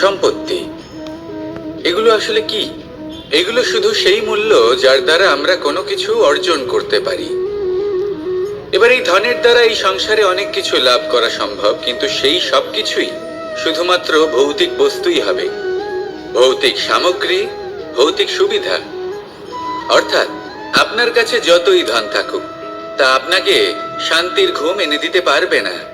সম্পত্তি। এগুলো আসলে কি? এগুলো শুধু সেই মূল্য যার দ্বারা আমরা কোনো কিছু অর্জন করতে পারি। এবার এই ধনের দ্বারা এই সংসারে অনেক কিছু লাভ করা সম্ভব, কিন্তু সেই সব কিছুই শুধুমাত্র ভৌতিক বস্তুই হবে। ভৌতিক সামগ্রী, ভৌতিক সুবিধা। অর্থাৎ আপনার কাছে যতই ধন থাকুক, তা আপনাকে শান্তির ঘুম এনে দিতে পারবে না।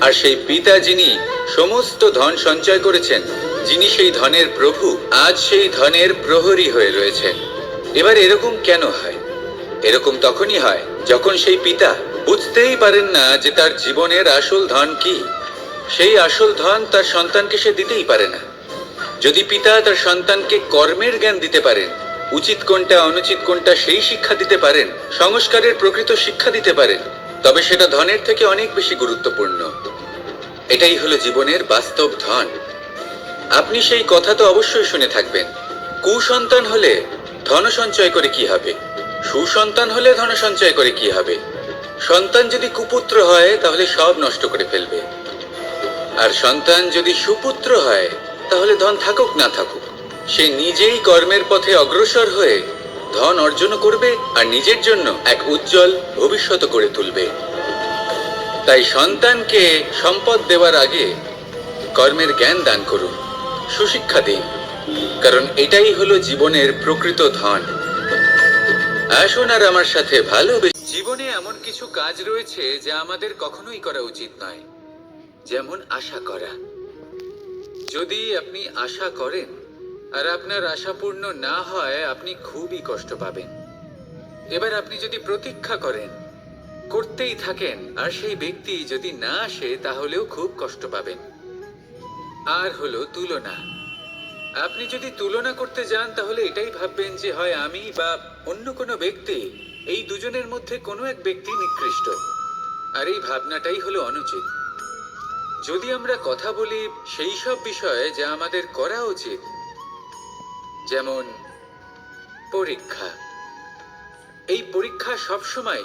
আর সেই পিতা যিনি সমস্ত ধন সঞ্চয় করেছেন, যিনি সেই ধনের প্রভু, আজ সেই ধনের প্রহরী হয়ে রয়েছেন। এবার এরকম কেন হয়? এরকম তখনই হয় যখন সেই পিতা বুঝতেই পারেন না যে তার জীবনের আসল ধন কি। সেই আসল ধন তার সন্তানকে সে দিতেই পারে না। যদি পিতা তার সন্তানকে কর্মের জ্ঞান দিতে পারেন, উচিত কোনটা, অনুচিত কোনটা, সেই শিক্ষা দিতে পারেন, সংস্কারের প্রকৃত শিক্ষা দিতে পারেন তবে সেটা ধনের থেকে অনেক বেশি গুরুত্বপূর্ণ। এটাই হলো জীবনের বাস্তব ধন। আপনি সেই কথা তো অবশ্যই শুনে থাকবেন। কুসন্তান হলে ধন সঞ্চয় করে কি হবে? সুসন্তান হলে ধন সঞ্চয় করে কি হবে? সন্তান যদি কুপুত্র হয়, তাহলে সব নষ্ট করে ফেলবে। আর সন্তান যদি সুপুত্র হয়, তাহলে ধন থাকুক না থাকুক। সে নিজেই কর্মের পথে অগ্রসর হয়ে ধন অর্জন করবে আর নিজের জন্য এক উজ্জ্বল ভবিষ্যৎ করে তুলবে। তাই সন্তানকে সম্পদ দেওয়ার আগে কর্মের জ্ঞান দান করুন, সুশিক্ষা দিন, কারণ এটাই হলো জীবনের প্রকৃত ধন। আসুন আর আমার সাথে ভালোবেসে জীবনে এমন কিছু কাজ রয়েছে যা আমাদের কখনোই করা উচিত নয়। যেমন আশা করা। যদি আপনি আশা করেন আর আপনার আশা পূর্ণ না হয়, আপনি খুবই কষ্ট পাবেন। এবার আপনি যদি প্রতীক্ষা করেন করতেই থাকেন, আর সেই ব্যক্তি যদি না আসে, তাহলেও খুব কষ্ট পাবেন। আর হলো তুলনা। আপনি যদি তুলনা করতে যান, তাহলে এটাই ভাববেন যে, হয় আমি বা অন্য কোনো ব্যক্তি, এই দুজনের মধ্যে কোনো এক ব্যক্তি নিকৃষ্ট। আর এই ভাবনাটাই হলো অনুচিত। যদি আমরা কথা বলি সেই সব বিষয়ে যা আমাদের করা উচিত, যেমন পরীক্ষা। এই পরীক্ষা সবসময়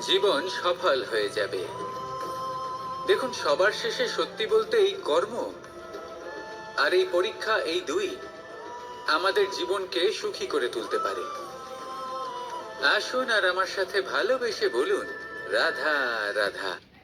জীবন সফল হয়ে যাবে। দেখুন, সবার শেষে সত্যি বলতে এই কর্ম আর এই পরীক্ষা এই দুই আমাদের জীবনকে সুখী করে তুলতে পারে। আসুন আর আমার সাথে ভালোবেসে বলুন, রাধা রাধা।